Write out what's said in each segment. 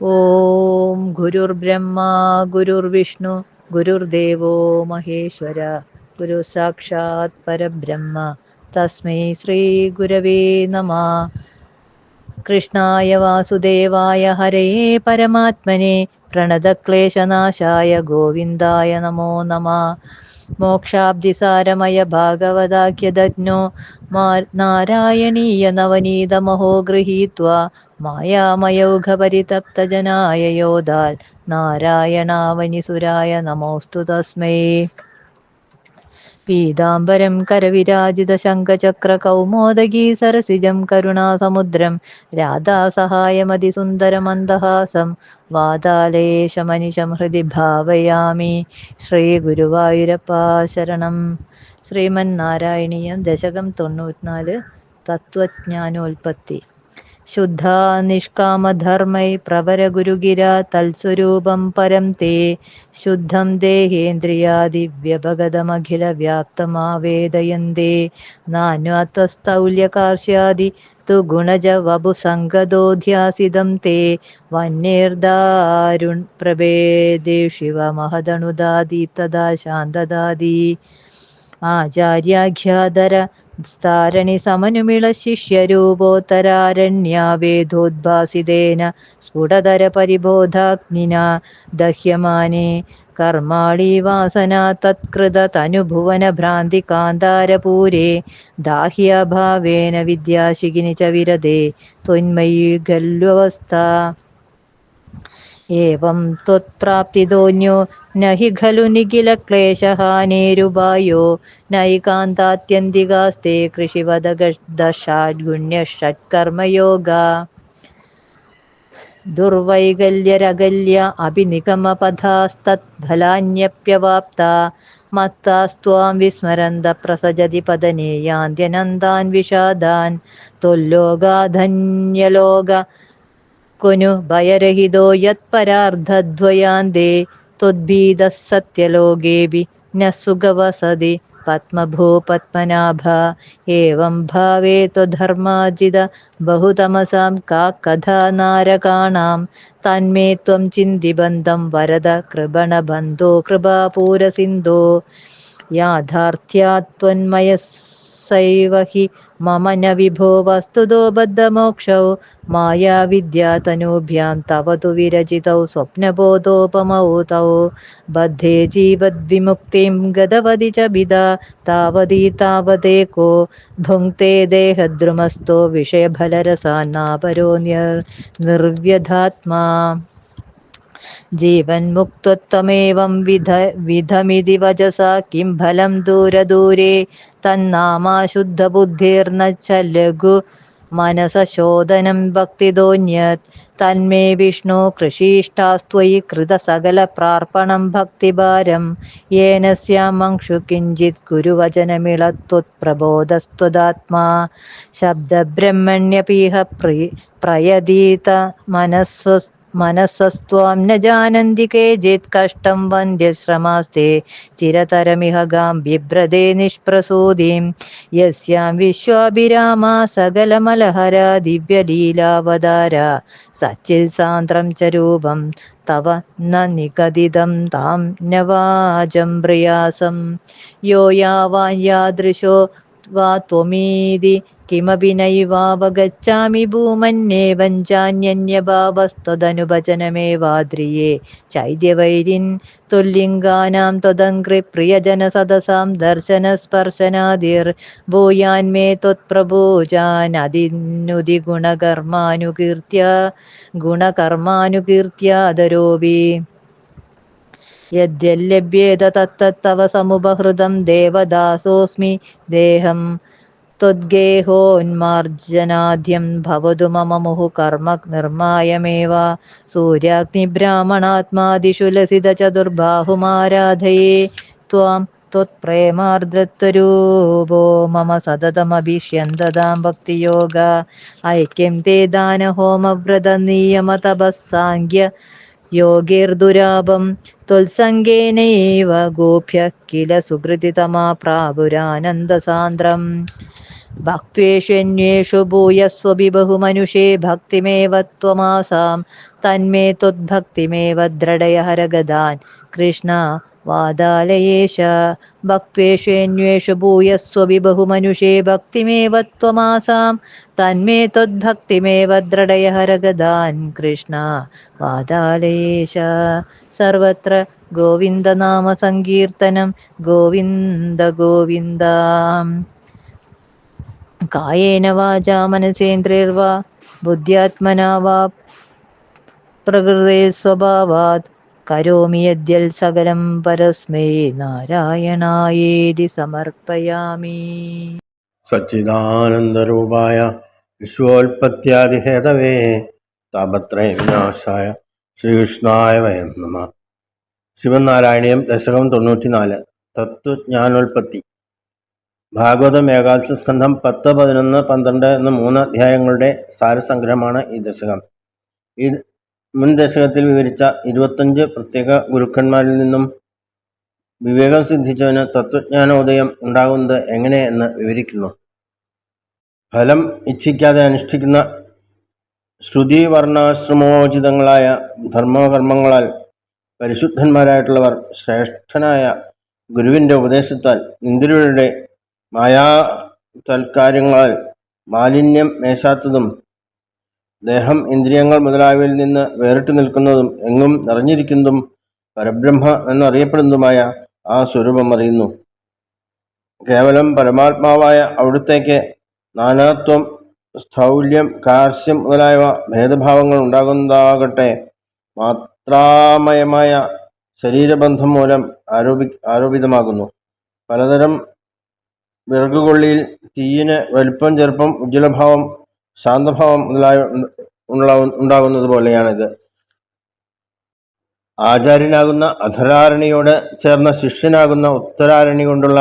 ഓം ഗുരുർ ഗുരുർബ്രഹ്മ ഗുരുർവിഷ്ണു ഗുരുർദേവോ മഹേശ്വര ഗുരു സാക്ഷാത് പരബ്രഹ്മ. തസ്മൈ ശ്രീ ഗുരവേ നമ. കൃഷ്ണായ വാസുദേവായ ഹരേ പരമാത്മനെ. പ്രണതക്ലേശനാശായ ഗോവിന്ദായ നമോ നമ. മോക്ഷാബ്ദിസാരമയ ഭാഗവതാഖ്യതജ്ഞോ. നാരായണീയ നവനീതമഹോ ഗൃഹീത്വാ. മായാമയൗഘപരിതപ്തജനായ യോധാൽ നാരായണാവനിസുരായ നമോസ്തു തസ്മൈ. പീതാംബരം കരവിരാജിത ശംഖചക്ര കൗമോദകീ സരസിജം കരുണാസമുദ്രം രാധാസഹായമതിസുന്ദരമന്ദഹാസം വാതാലേശമനിശം ഹൃദി ഭാവയാമി ശ്രീഗുരുവായൂരപ്പാ ശരണം. ശ്രീമന്നാരായണീയം ദശകം തൊണ്ണൂറ്റിനാല് തത്വജ്ഞാനോൽപത്തി. ശുദ്ധ നിഷ്കാമധർമ്മൈ പ്രവര ഗുരുഗിര തൽസ്വരൂപം പരം തേ. ശുദ്ധം ദേഹേന്ദ്രിയാദിവ്യഭഗതമഖില വ്യാപ്തമാവേദയന്തേ നാന്വാത്വസ്ഥൗല്യകാർഷ്യാദി തു ഗുണജ വപുസംഗതോധ്യാസിതം തേ. വന്യേർദാരുൺ പ്രഭേദേ ശിവ സ്ഥാരണി സമനുമിള ശിഷ്യരൂപോത്തരാരണ്യാവേദോദ്ഭാസിതേന സ്ഫുടതര പരിബോധാഗ്നിന ദഹ്യമാനെ. കർമാളി വാസന തത്കൃത തനുഭുവന ഭ്രാന്തി കാന്താരപൂരേ. ദാഹ്യഭാവേന വിദ്യാശികിനി ച വിരതേ ത്വന്മയീ ഖല്വവസ്ഥ ഏവം ത്വത്പ്രാപ്തിതോന്യോ നഹി ഖലു നിഖില ക്ലേശഹാനേരുപായോ നൈകാന്താത്യന്തികാസ്തേ കൃഷിവദഷാഡ്ഗുണ്യഷട്കർമ്മയോഗ ദുർവൈകല്യരകല്യ അഭിനിഗമപഥാസ്തത്ഫലാന്യപ്യവാപ്ത മത്താസ്ത്വാം വിസ്മരന്ത പ്രസജതി പദനേ യാന്ത്യനന്താൻ വിഷാദാൻ തൊല്ലോകാധന്യലോക ക്വനു ഭയരഹിതോ യത്പരാർദ്ധദ്വയാന്തേ ത്വദ്ഭീത സത്യലോകേവി ന സുഖവസതി പത്മഭൂ പത്മനാഭ. ഏവം ഭാവേ ത്വധർമാജിത ബഹുതമസാം കാക്കഥാനാരകാണാം തന്മേ ത്വം ചിന്തിബന്ധം വരദ കൃപണബന്ധോ കൃപാപൂരസിന്ധോ. യാഥാർത്ഥ്യാത്വന്മയസൈവ ഹി मम न विभो वस्तुतो बद्धमोक्षौ। मायाविद्यातनूभ्यां तव तु विरचितौ स्वप्नबोधोपमौ तौ बद्धे जीवद्विमुक्तिं गतवति च विदा तावती तावदेको। भुङ्क्ते देहद्रुमस्थो विषयफलरसान्नापरो निर्व्यधात्मा। ജീവന്മുക്തത്വമേവം വിധ വിധമിതി വചസ കിം ഫലം ദൂരദൂരെ തന്നാമാശുദ്ധബുദ്ധിർന്ന ചലഘു മനസശോധനം ഭക്തിതോന്യത് തന്മേ വിഷ്ണു കൃഷിഷ്ടാസ്ത്വയി കൃത സകല പ്രാർപ്പണം ഭക്തിഭാരം യേനശ്യാമംക്ഷു കിഞ്ചിത് ഗുരുവചനമിളത്വത്പ്രബോധസ്ത്വതാത്മാ ശബ്ദബ്രഹ്മണ്യപീഹ പ്രി പ്രയതീത മനസ്വസ് മനസ്സസ്ത്വാം ന ജാനന്തി കേചിത് കഷ്ടം വന്ധ്യശ്രമാസ്തേ. ചിരതരമിഹ ഗാം ബിഭ്രതേ നിഷ്പ്രസൂതിം യസ്യാം വിശ്വാഭിരാമ സകലമലഹര ദിവ്യലീലാവതാര. സച്ചിൽ സാന്ദ്രം ച രൂപം തവ ന നിഗതിതം താം നവാചം പ്രിയാസം. യോ യാവാൻ യാദൃശോ ത്വമീതി वा त्वमीति किमपि नैवावगच्छामि भूमन्येवं चान्यन्यभावस्तदनुभजनमेवाद्रिये चैद्यवैरिन् तुल्लिङ्गानां त्वदङ्घ्रिप्रियजनसदसां दर्शनस्पर्शनादिर्भूयान्मे त्वत्प्रभोजानदिनुदिगुणकर्मानुकीर्त्या गुणकर्मानुकीर्त्यादरोऽपि यद्यल्लभ्येत तत्तत्तव समुपहृतं देवदासोऽस्मि देहं त्वद्गेहोन्मार्जनाद्यं भवतु मम मुहुः कर्म निर्मायमेव सूर्याग्निब्राह्मणात्मादिषु लसितचतुर्बाहुमाराधये त्वां त्वत्प्रेमार्द्रत्वरूपो मम सततमभिष्यन्तदां भक्तियोग ऐक्यं ते दानहोमव्रतनियमतपः साङ्ख्य योगैर्दुरापं त्वत्सङ्गेनैव गोभ्यः किल सुकृतितमा प्रापुरानन्दसान्द्रम् ഭക്ത്വേഷ്യന്വേഷു ഭൂയസ്വപി ബഹുമനുഷേ ഭക്തിമേവ ത്വമാസാം. തന്മേ ത്വദ്ഭക്തിമേവ ദ്രടയ കൃഷ്ണ വാദാലയേശ ഭക്ത്വേഷ്യന്വേഷു ഭൂയസ്വപി ബഹുമനുഷേ ഭക്തിമേവ ത്വമാസാം. തന്മേ ത്വദ്ഭക്തിമേവ ദ്രടയ കൃഷ്ണ വാദാലയേശ സർവത്ര ഗോവിന്ദനാമ സങ്കീർത്തനം ഗോവിന്ദ ഗോവിന്ദ. കായേന വാച മനസേന്ദ്രിർവാ ബുദ്ധ്യാത്മനാ വാ പ്രകൃതേ സ്വഭാവാത് കരോമി യദ്യൽ സകലം പരസ്മൈ നാരായണായേതി സമർപ്പയാമി. സച്ചിദാനന്ദരൂപായ താപത്രയ വിനാശായ ശ്രീകൃഷ്ണായ വയം നമ. ശിവനാരായണീയം ദശകം തൊണ്ണൂറ്റിനാല് തത്വജ്ഞാനോൽപത്തി. ഭാഗവതം ഏകാദശ സ്കന്ധം പത്ത് പതിനൊന്ന് പന്ത്രണ്ട് എന്ന മൂന്ന് അധ്യായങ്ങളുടെ സാരസംഗ്രഹമാണ് ഈ ദശകം. ഈ മുൻ ദശകത്തിൽ വിവരിച്ച ഇരുപത്തഞ്ച് പ്രത്യേക ഗുരുക്കന്മാരിൽ നിന്നും വിവേകം സിദ്ധിച്ചവന് തത്വജ്ഞാനോദയം ഉണ്ടാകുന്നത് എങ്ങനെയെന്ന് വിവരിക്കുന്നു. ഫലം ഇച്ഛിക്കാതെ അനുഷ്ഠിക്കുന്ന ശ്രുതി വർണാശ്രമോചിതങ്ങളായ ധർമ്മകർമ്മങ്ങളാൽ പരിശുദ്ധന്മാരായിട്ടുള്ളവർ ശ്രേഷ്ഠനായ ഗുരുവിന്റെ ഉപദേശത്താൽ ഇന്ദ്രിയരുടെ മായാ തൽക്കാര്യങ്ങളാൽ മാലിന്യം മേശാത്തതും ദേഹം ഇന്ദ്രിയങ്ങൾ മുതലായവയിൽ നിന്ന് വേറിട്ട് നിൽക്കുന്നതും എങ്ങും നിറഞ്ഞിരിക്കുന്നതും പരബ്രഹ്മ എന്നറിയപ്പെടുന്നതുമായ ആ സ്വരൂപം അറിയുന്നു. കേവലം പരമാത്മാവായ അവിടുത്തേക്ക് നാനാത്വം സ്ഥൗല്യം കാർഷ്യം മുതലായവ ഭേദഭാവങ്ങൾ ഉണ്ടാകുന്നതാകട്ടെ മാത്രാമയമായ ശരീരബന്ധം മൂലം ആരോപി ആരോപിതമാകുന്നു. പലതരം വിറകുകൊള്ളിയിൽ തീയിന് വലിപ്പം ചെറുപ്പം ഉജ്ജ്വലഭാവം ശാന്തഭാവം മുതലായ ഉണ്ടാകുന്നത് പോലെയാണിത്. ആചാര്യനാകുന്ന അധരാരണിയോട് ചേർന്ന ശിഷ്യനാകുന്ന ഉത്തരാരണി കൊണ്ടുള്ള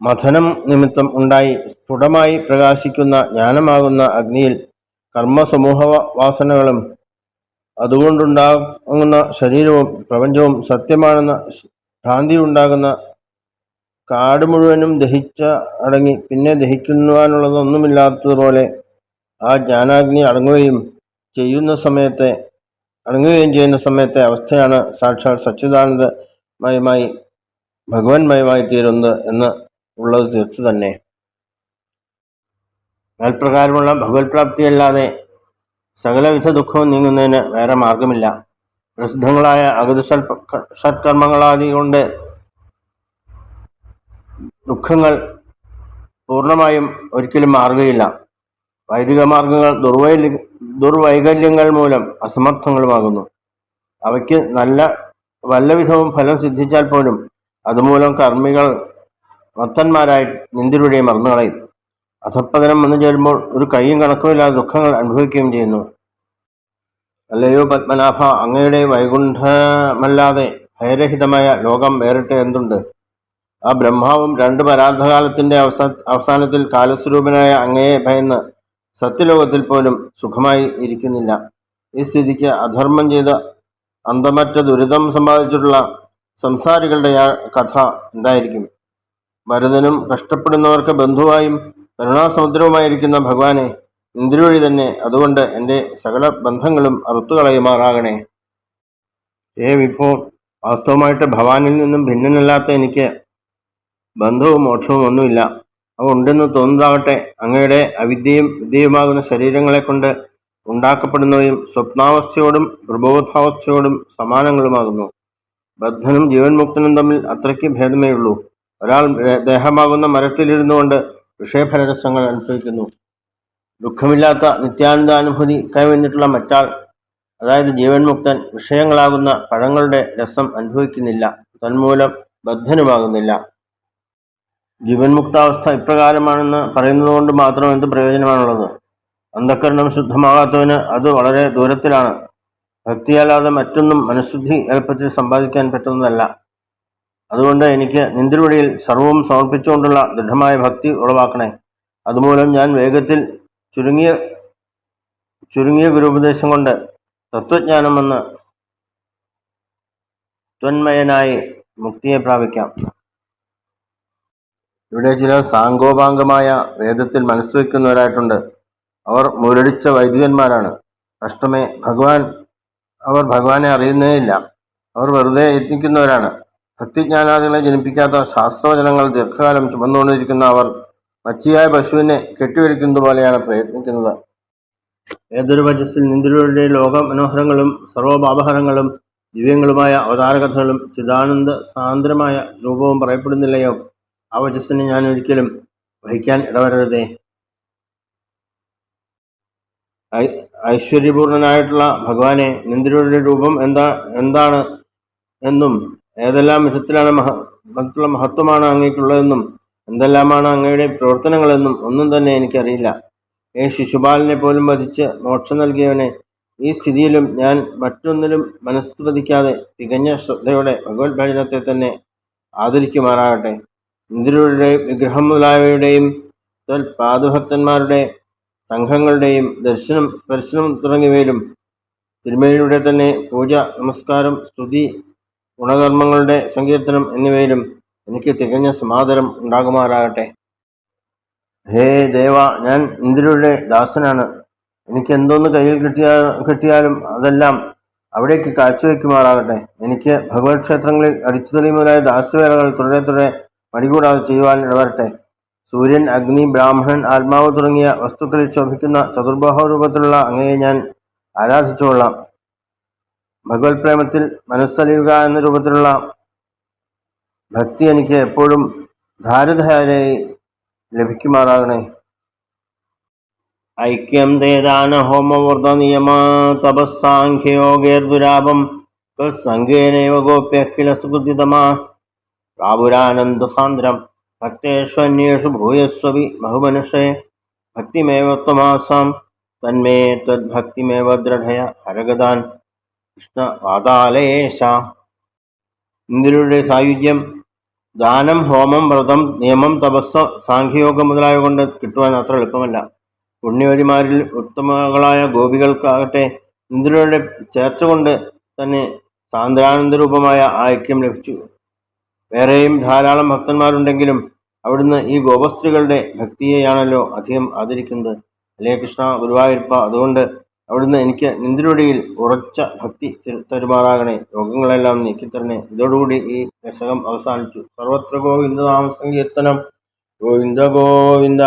മഥനം നിമിത്തം ഉണ്ടായി സ്ഫുടമായി പ്രകാശിക്കുന്ന ജ്ഞാനമാകുന്ന അഗ്നിയിൽ കർമ്മസമൂഹ വാസനകളും അതുകൊണ്ടുണ്ടാകുന്ന ശരീരവും പ്രപഞ്ചവും സത്യമാണെന്ന ഭ്രാന്തി ഉണ്ടാകുന്ന കാട് മുഴുവനും ദഹിച്ച അടങ്ങി. പിന്നെ ദഹിക്കുവാനുള്ളതൊന്നുമില്ലാത്തതുപോലെ ആ ജ്ഞാനാഗ്നി അടങ്ങുകയും ചെയ്യുന്ന സമയത്തെ അടങ്ങുകയും ചെയ്യുന്ന സമയത്തെ അവസ്ഥയാണ് സാക്ഷാൽ സച്ചിദാനന്ദമയമായി ഭഗവന്മയമായി തീരുന്നത് എന്ന് ഉള്ളത് തീർത്തു തന്നെ. മേൽപ്രകാരമുള്ള ഭഗവത് പ്രാപ്തിയല്ലാതെ സകലവിധ ദുഃഖവും നീങ്ങുന്നതിന് വേറെ മാർഗമില്ല. പ്രസിദ്ധങ്ങളായ അഗതി സത്കർമ്മങ്ങളാദി കൊണ്ട് ദുഃഖങ്ങൾ പൂർണമായും ഒരിക്കലും മാറുകയില്ല. വൈദിക മാർഗങ്ങൾ ദുർവൈ ദുർവൈകല്യങ്ങൾ മൂലം അസമർത്ഥങ്ങളുമാകുന്നു. അവയ്ക്ക് നല്ല വല്ലവിധവും ഫലം സിദ്ധിച്ചാൽ പോലും അതുമൂലം കർമ്മികൾ മത്തന്മാരായി നിന്ദിരുടെ മറന്നുകളയും. അധപ്പതനം വന്നു ചേരുമ്പോൾ ഒരു കൈയും കണക്കുമില്ലാതെ ദുഃഖങ്ങൾ അനുഭവിക്കുകയും ചെയ്യുന്നു. അല്ലയോ പത്മനാഭ അങ്ങയുടെ വൈകുണ്ഠമല്ലാതെ ഭയരഹിതമായ ലോകം വേറിട്ട് എന്തുണ്ട്? ആ ബ്രഹ്മാവും രണ്ട് പരാർത്ഥകാലത്തിന്റെ അവസാ അവസാനത്തിൽ കാലസ്വരൂപനായ അങ്ങയെ ഭയന്ന് സത്യലോകത്തിൽ പോലും സുഖമായി ഇരിക്കുന്നില്ല. ഈ സ്ഥിതിക്ക് അധർമ്മം ചെയ്ത അന്തമറ്റ ദുരിതം സമ്പാദിച്ചിട്ടുള്ള സംസാരികളുടെ കഥ എന്തായിരിക്കും? ഭരതനും കഷ്ടപ്പെടുന്നവർക്ക് ബന്ധുവായും കരുണാസമുദ്രവുമായിരിക്കുന്ന ഭഗവാനെ ഇന്ദ്രവഴി തന്നെ അതുകൊണ്ട് എന്റെ സകല ബന്ധങ്ങളും അറുത്തുകളയുമാറാകണേ. ഏ വിഭോ വാസ്തവമായിട്ട് ഭവാനിൽ നിന്നും ഭിന്നനല്ലാത്ത എനിക്ക് ബന്ധവും മോക്ഷവും ഒന്നുമില്ല. അവ ഉണ്ടെന്ന് തോന്നുന്നതാകട്ടെ. അങ്ങയുടെ അവിദ്യയും വിദ്യയുമാകുന്ന ശരീരങ്ങളെ കൊണ്ട് ഉണ്ടാക്കപ്പെടുന്നവയും സ്വപ്നാവസ്ഥയോടും പ്രബോധാവസ്ഥയോടും സമാനങ്ങളുമാകുന്നു. ബദ്ധനും ജീവൻ മുക്തനും തമ്മിൽ അത്രയ്ക്ക് ഭേദമേ ഉള്ളൂ. ഒരാൾ ദേഹമാകുന്ന മരത്തിലിരുന്നു കൊണ്ട് വിഷയഫലരസങ്ങൾ അനുഭവിക്കുന്നു. ദുഃഖമില്ലാത്ത നിത്യാനന്ദാനുഭൂതി കൈവന്നിട്ടുള്ള മറ്റാൾ അതായത് ജീവൻ മുക്തൻ വിഷയങ്ങളാകുന്ന പഴങ്ങളുടെ രസം അനുഭവിക്കുന്നില്ല. തന്മൂലം ബദ്ധനുമാകുന്നില്ല. ജീവൻ മുക്താവസ്ഥ ഇപ്രകാരമാണെന്ന് പറയുന്നത് കൊണ്ട് മാത്രം എന്ത് പ്രയോജനമാണുള്ളത്? അന്ധക്കരണം ശുദ്ധമാകാത്തവന് അത് വളരെ ദൂരത്തിലാണ്. ഭക്തിയല്ലാതെ മറ്റൊന്നും മനഃശുദ്ധി എളുപ്പത്തിൽ സമ്പാദിക്കാൻ പറ്റുന്നതല്ല. അതുകൊണ്ട് എനിക്ക് നിന്തിരുവഴിയിൽ സർവവും സമർപ്പിച്ചുകൊണ്ടുള്ള ദൃഢമായ ഭക്തി ഉളവാക്കണേ. അതുമൂലം ഞാൻ വേഗത്തിൽ ചുരുങ്ങിയ ചുരുങ്ങിയ ഗുരുപദേശം കൊണ്ട് തത്വജ്ഞാനം വന്ന് ത്വന്മയനായി മുക്തിയെ പ്രാപിക്കാം. ഇവിടെ ചിലർ സാങ്കോപാംഗമായ വേദത്തിൽ മനസ്സ് വയ്ക്കുന്നവരായിട്ടുണ്ട് അവർ മുരടിച്ച വൈദികന്മാരാണ്. കഷ്ടമേ ഭഗവാൻ അവർ ഭഗവാനെ അറിയുന്നേയില്ല. അവർ വെറുതെ യത്നിക്കുന്നവരാണ്. ഭക്തിജ്ഞാനാദികളെ ജനിപ്പിക്കാത്ത ശാസ്ത്രവചനങ്ങൾ ദീർഘകാലം ചുമന്നുകൊണ്ടിരിക്കുന്ന അവർ മച്ചിയായ പശുവിനെ കെട്ടിവരിക്കുന്നത് പോലെയാണ് പ്രയത്നിക്കുന്നത്. ഏതൊരു വചസ്സിൽ നിന്ദിരുടെ ലോകമനോഹരങ്ങളും സർവപാപഹരങ്ങളും ദിവ്യങ്ങളുമായ അവതാരകഥകളും ചിദാനന്ദ സാന്ദ്രമായ രൂപവും പറയപ്പെടുന്നില്ലയോ? ആ വചസ്സിനെ ഞാൻ ഒരിക്കലും വഹിക്കാൻ ഇടവരരുതേ. ഐശ്വര്യപൂർണനായിട്ടുള്ള ഭഗവാനെ നിന്ദിരുടെ രൂപം എന്താ എന്താണ് എന്നും ഏതെല്ലാം വിധത്തിലാണ് മഹ മറ്റുള്ള മഹത്വമാണ് അങ്ങേക്കുള്ളതെന്നും എന്തെല്ലാമാണ് അങ്ങയുടെ പ്രവർത്തനങ്ങളെന്നും ഒന്നും തന്നെ എനിക്കറിയില്ല. ഏ ശിശുപാലനെ പോലും വധിച്ച് മോക്ഷം നൽകിയവനെ ഈ സ്ഥിതിയിലും ഞാൻ മറ്റൊന്നിലും മനസ്സ് പതിക്കാതെ തികഞ്ഞ ശ്രദ്ധയോടെ ഭഗവത് ഭജനത്തെ തന്നെ ആദരിക്കുമാറാകട്ടെ. ഇന്ദ്രരുടെ വിഗ്രഹം മുതലായവയുടെയും പാദഭക്തന്മാരുടെ സംഘങ്ങളുടെയും ദർശനം സ്പർശനം തുടങ്ങിയവയിലും തിരുമേനിയുടെ തന്നെ പൂജ നമസ്കാരം സ്തുതി ഗുണകർമ്മങ്ങളുടെ സങ്കീർത്തനം എന്നിവയിലും എനിക്ക് തികഞ്ഞ സമാദരം ഉണ്ടാകുമാറാകട്ടെ. ഹേ ദേവ ഞാൻ ഇന്ദ്രയുടെ ദാസനാണ്. എനിക്ക് എന്തോന്ന് കയ്യിൽ കിട്ടിയാ കിട്ടിയാലും അതെല്ലാം അവിടേക്ക് കാഴ്ചവെക്കുമാറാകട്ടെ. എനിക്ക് ഭഗവത് ക്ഷേത്രങ്ങളിൽ അടിച്ചുതളി മുതലായ ദാസ്യവേലകൾ തുടരെ തുടരെ മടികൂടാതെ ചെയ്യുവാൻ ഇടവരട്ടെ. സൂര്യൻ അഗ്നി ബ്രാഹ്മണൻ ആത്മാവ് തുടങ്ങിയ വസ്തുക്കളിൽ ശോഭിക്കുന്ന ചതുർബാഹ രൂപത്തിലുള്ള അങ്ങയെ ഞാൻ ആരാധിച്ചുകൊള്ളാം. ഭഗവത് പ്രേമത്തിൽ മനസ്സലിയുക എന്ന രൂപത്തിലുള്ള ഭക്തി എനിക്ക് എപ്പോഴും ധാരധാരയായി ലഭിക്കുമാറാകണേ. ഐക്യം തേദാന ഹോമവൃത നിയമ തപസ്സാഖ്യയോഗേർദുരാപം. ദുരാപം ഗോപ്യഖില സുകൃതിതമാ പ്രാപുരാനന്ദസാന്ദ്രം ഭക്തേഷ്വന്യേഷു ഭൂയസ്വവി ബഹുമനുഷേ ഭക്തിമേവ ത്വമാസാം തന്മേ തദ്ഭക്തിമേവ ദൃഢയ ഹരഗതാൻ കൃഷ്ണ പാതാലയേശ ഇന്ദ്രരുടെ സായുജ്യം ദാനം ഹോമം വ്രതം നിയമം തപസ് സാഖ്യയോഗം മുതലായ കൊണ്ട് കിട്ടുവാൻ അത്ര എളുപ്പമല്ല. പുണ്യവതിമാരിൽ ഉത്തമകളായ ഗോപികൾക്കാകട്ടെ ഇന്ദ്രയുടെ ചേർച്ച കൊണ്ട് തന്നെ സാന്ദ്രാനന്ദരൂപമായ ഐക്യം ലഭിച്ചു. വേറെയും ധാരാളം ഭക്തന്മാരുണ്ടെങ്കിലും അവിടുന്ന് ഈ ഗോപസ്ത്രീകളുടെ ഭക്തിയെയാണല്ലോ അധികം ആദരിക്കുന്നത്. അല്ലേ കൃഷ്ണ ഗുരുവായൂരപ്പ അതുകൊണ്ട് അവിടുന്ന് എനിക്ക് നിന്ദിരുടിയിൽ ഉറച്ച ഭക്തി തരുമാറാകണേ. രോഗങ്ങളെല്ലാം നീക്കിത്തരണേ. ഇതോടുകൂടി ഈ ദശകം അവസാനിച്ചു. സർവത്ര ഗോവിന്ദനാമ സങ്കീർത്തനം ഗോവിന്ദ ഗോവിന്ദ.